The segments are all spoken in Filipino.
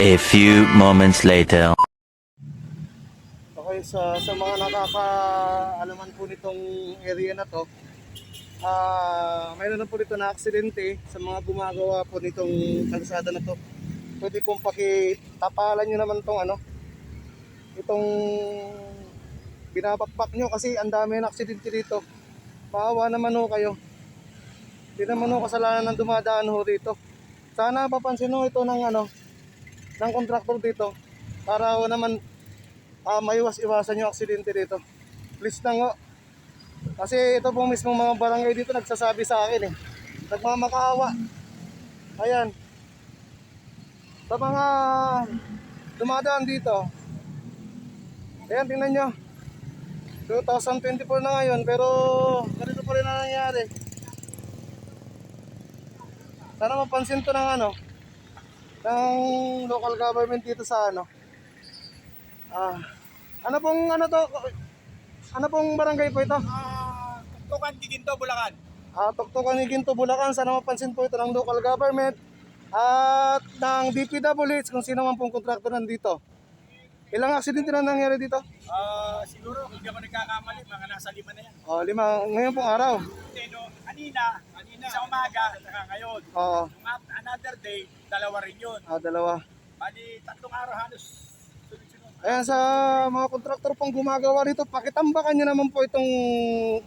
A few moments later. Okay, sa, sa mga nakakaalaman po nitong area na to, ah mayroon na po dito na aksidente sa mga gumagawa po nitong kalsada na to. Pwede pong pakitapalan nyo naman tong ano, itong binabakbak nyo kasi ang dami ng aksidente dito. Maawa naman ho kayo. Hindi naman ho kasalanan ng dumadaan ho dito. Sana papansin ho ito ng ano, ng kontraktor dito para ho naman ah maiwas-iwasan yung aksidente dito. Please lang ho. Kasi ito pong mismong mga barangay dito nagsasabi sa akin eh. Nagmamakaawa. Ayan. Sa mga dumadaan dito. Ayan, tingnan nyo. 2024 na ngayon pero ganito pa rin na nangyari. Sana mapansin to ng ano, ng local government dito sa ano. Ah, ano pong ano to? Ano pong barangay po ito? Ah, Tukan Giginto, Bulacan. Ah, Tuktukan ni Ginto, Bulacan. Sana mapansin po ito ng local government at ng DPWH kung sino man pong kontraktor nandito. Ilang aksidente na nangyari dito? Ah, siguro, hindi ako nagkakamali, mga nasa lima na yan. Oh, lima. Ngayon pong araw. Kasi no, kanina sa umaga, saka ngayon. Oo. Yung at- another day, dalawa rin yun. Ah, dalawa. Bali, tatlong araw halos. Sunod-sunod. Ayan sa mga kontraktor pong gumagawa dito, pakitambakan nyo naman po itong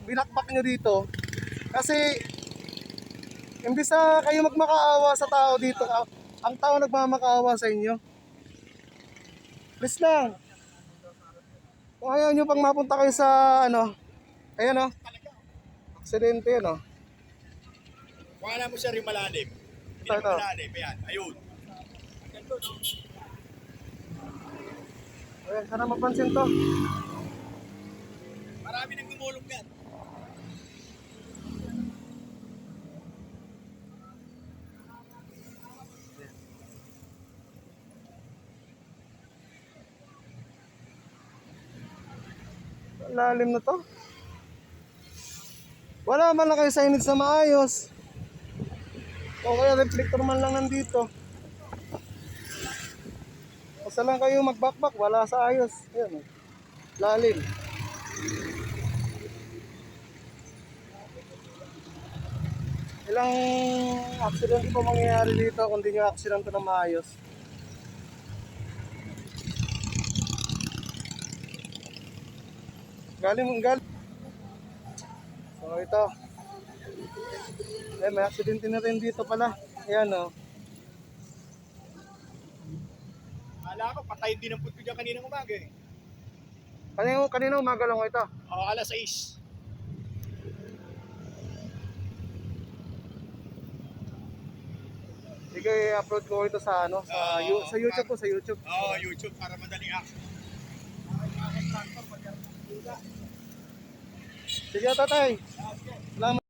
binakbak nyo dito. Kasi, imbis na kayo magmakaawa sa tao dito, ang tao nagmamakaawa sa inyo. Please lang. Kung ayaw nyo pang mapunta kayo sa ano, ayan o, aksidente yun alam mo siya rin malalim. Hindi naman ito. malalim, ayan, ayun. Ganito, no? Ayan, sana mapansin to. Marami nang gumulong yan. Ang Lalim na to. Wala man lang kayo signage na maayos. O kaya reflector man lang nandito. Basta lang kayo magbakbak, wala sa ayos. Yan. oh. Lalim. Ilang accident po mangyayari dito kung di nyo accident na maayos. Galing, galing. So ito. Eh, may aksidente na rin dito pala. Ayan oh. o. Akala ko, patayin din ang puto dyan kaninang umaga eh. Kanino, kanino umaga lang ito? O, alas 6. Sige, i-upload ko ito sa ano, sa, Oo. you- sa YouTube ko, sa YouTube. Oo, YouTube para madaling action. Sige, tatay. Salamat.